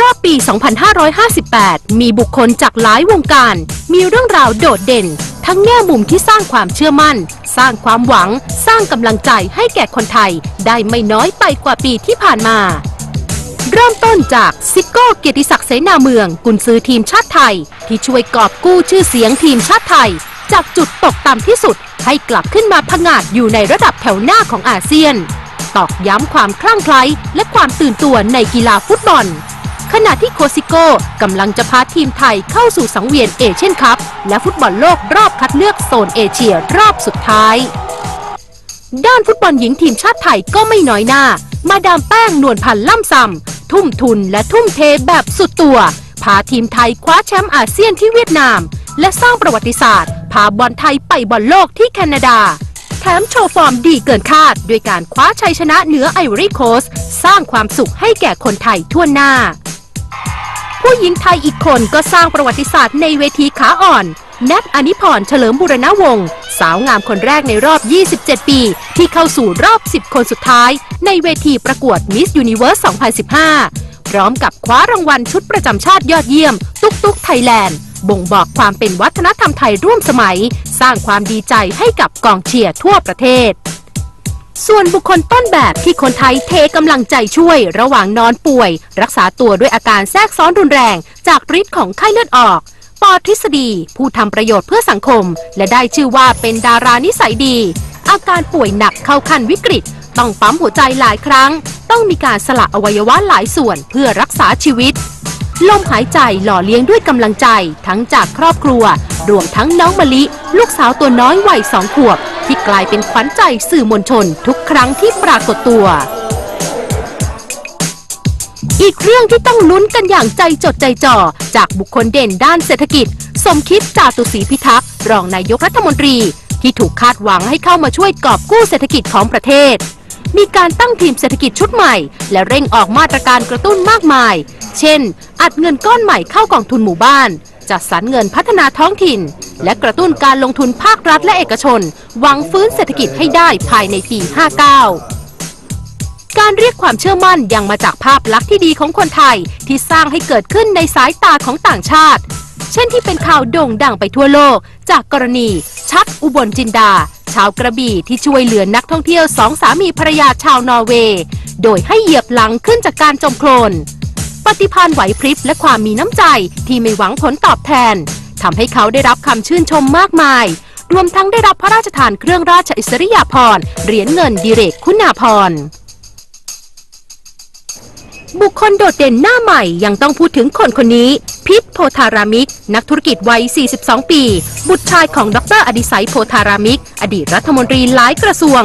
รอบปี 2558 มีบุคคลจากหลายวงการ มีเรื่องราวโดดเด่น ทั้งแง่มุมที่สร้างความเชื่อมั่น สร้างความหวัง สร้างกำลังใจให้แก่คนไทย ได้ไม่น้อยไปกว่าปีที่ผ่านมา เริ่มต้นจากซิโก้เกียรติศักดิ์เสนาเมือง กุนซือทีมชาติไทย ที่ช่วยกอบกู้ชื่อเสียงทีมชาติไทย จากจุดตกต่ำที่สุด ให้กลับขึ้นมาผงาดอยู่ในระดับแถวหน้าของอาเซียน ตอกย้ำความคลั่งไคล้และความตื่นตัวในกีฬาฟุตบอล ขณะที่โคซิโก้กำลังจะพาทีมไทยเข้าสู่สังเวียนเอเชียนคัพและฟุตบอลโลกรอบคัดเลือกโซนเอเชียรอบสุดท้าย ด้านฟุตบอลหญิงทีมชาติไทยก็ไม่น้อยหน้า มาดามแป้งนวลพันธ์ล่ำซำทุ่มทุนและทุ่มเทแบบสุดตัว พาทีมไทยคว้าแชมป์อาเซียนที่เวียดนาม และสร้างประวัติศาสตร์ พาบอลไทยไปบอลโลกที่แคนาดาแถมโชว์ฟอร์มดีเกินคาด ด้วยการคว้าชัยชนะเหนือไอวอรี่โคสสร้างความสุขให้แก่คนไทยทั่วหน้า ผู้หญิงไทยอีกคนก็สร้างประวัติศาสตร์ในเวทีขาอ่อนแนทอนิพรเฉลิมบุรณวงศ์สาวงามคนแรกในรอบ 27 ปี ที่เข้าสู่รอบ 10 คนสุดท้าย ในเวทีประกวด Miss Universe 2015 พร้อมกับคว้ารางวัลชุดประจำชาติยอดเยี่ยม ตุ๊กตุ๊กไทยแลนด์ บ่งบอกความเป็นวัฒนธรรมไทยร่วมสมัย สร้างความดีใจให้กับกองเชียร์ทั่วประเทศ ส่วนบุคคลต้นแบบที่คนไทยเทกำลังใจช่วย ระหว่างนอนป่วย รักษาตัวด้วยอาการแทรกซ้อนรุนแรง จากฤทธิ์ของไข้เลือดออกปอทฤษฎี ผู้ทำประโยชน์เพื่อสังคม และได้ชื่อว่าเป็นดารานิสัยดี อาการป่วยหนักเข้าขั้นวิกฤต ต้องปั๊มหัวใจหลายครั้ง ต้องมีการสละอวัยวะหลายส่วนเพื่อรักษาชีวิตลมหายใจหล่อเลี้ยงด้วยกำลังใจทั้งจากครอบครัว รวมทั้งน้องมะลิ ลูกสาวตัวน้อยวัยสองขวบ ที่กลายเป็นขวัญใจสื่อมวลชนทุกครั้งที่ปรากฏตัว อีกเรื่องที่ต้องลุ้นกันอย่างใจจดใจจ่อ จากบุคคลเด่นด้านเศรษฐกิจ สมคิดจาตุศรีพิทักษ์รองนายกรัฐมนตรี ที่ถูกคาดหวังให้เข้ามาช่วยกอบกู้เศรษฐกิจของประเทศ มีการตั้งทีมเศรษฐกิจชุดใหม่ และเร่งออกมาตรการกระตุ้นมากมาย เช่น อัดเงินก้อนใหม่เข้ากองทุนหมู่บ้าน จัดสรรเงินพัฒนาท้องถิ่น และกระตุ้นการลงทุนภาครัฐและเอกชน หวังฟื้นเศรษฐกิจให้ได้ภายในปี 59การเรียกความเชื่อมั่นยังมาจากภาพลักษณ์ที่ดีของคนไทยที่สร้างให้เกิดขึ้นในสายตาของต่างชาติ เช่นที่เป็นข่าวโด่งดังไปทั่วโลก จากกรณี ชัดอุบลจินดา ชาวกระบี่ที่ช่วยเหลือนักท่องเที่ยวสองสามีภรรยาชาวนอร์เวย์ โดยให้เหยียบหลังขึ้นจากการจมโคลน ฏิภาณไหวพริบและความมีน้ำใจที่ไม่หวังผลตอบแทนทำให้เขาได้รับคำชื่นชมมากมาย รวมทั้งได้รับพระราชทานเครื่องราชอิสริยาภรณ์เหรียญเงินดิเรกคุณาภรณ์บุคคลโดดเด่นหน้าใหม่ยังต้องพูดถึงคนคนนี้ พิษโพธารามิก นักธุรกิจวัย 42 ปี บุตรชายของดรอดิศัยโพธารามิก อดีตรัฐมนตรีหลายกระทรวง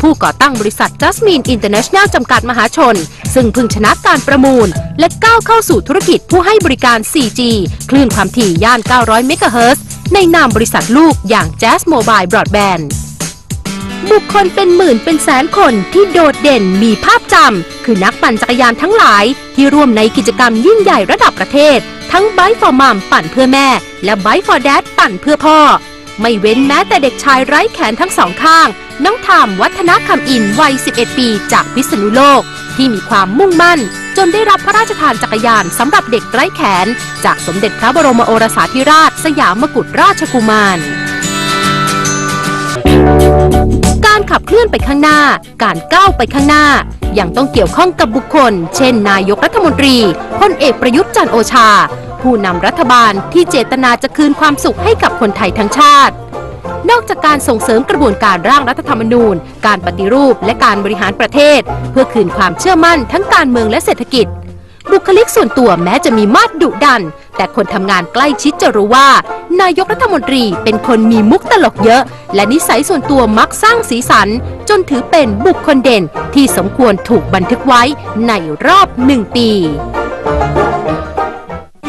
ผู้ก่อตั้งบริษัท Jasmine International จำกัดมหาชน ซึ่งเพิ่งชนะการประมูล และก้าวเข้าสู่ธุรกิจผู้ให้บริการ 4G คลื่นความถี่ย่าน 900 เมกะเฮิรตซ์ในนามบริษัทลูกอย่าง Jazz Mobile Broadband บุคคลเป็นหมื่นเป็นแสนคนที่โดดเด่นมีภาพจำ คือนักปั่นจักรยานทั้งหลาย ที่ร่วมในกิจกรรมยิ่งใหญ่ระดับประเทศ ทั้ง Bike for Mom ปั่นเพื่อแม่ และ Bike for Dad ปั่นเพื่อพ่อ ไม่เว้นแม้แต่เด็กชายไร้แขนทั้งสองข้าง น้องทามวัฒนคำอินวัย 11 ปี จากพิษณุโลก ที่มีความมุ่งมั่น จนได้รับพระราชทานจักรยานสำหรับเด็กไร้แขน จากสมเด็จพระบรมโอรสาธิราช สยามกุฎราชกุมารการขับเคลื่อนไปข้างหน้า การก้าวไปข้างหน้า ยังต้องเกี่ยวข้องกับบุคคล เช่น นายกรัฐมนตรีพลเอกประยุทธ์จันโอชา ผู้นำรัฐบาลที่เจตนาจะคืนความสุขให้กับคนไทยทั้งชาติ นอกจากการส่งเสริมกระบวนการร่างรัฐธรรมนูญ การปฏิรูปและการบริหารประเทศ เพื่อคืนความเชื่อมั่นทั้งการเมืองและเศรษฐกิจ บุคลิกส่วนตัวแม้จะมีมาดดุดัน แต่คนทำงานใกล้ชิดจะรู้ว่า นายกรัฐมนตรีเป็นคนมีมุกตลกเยอะ และนิสัยส่วนตัวมักสร้างสีสัน จนถือเป็นบุคคลเด่นที่สมควรถูกบันทึกไว้ในรอบหนึ่งปี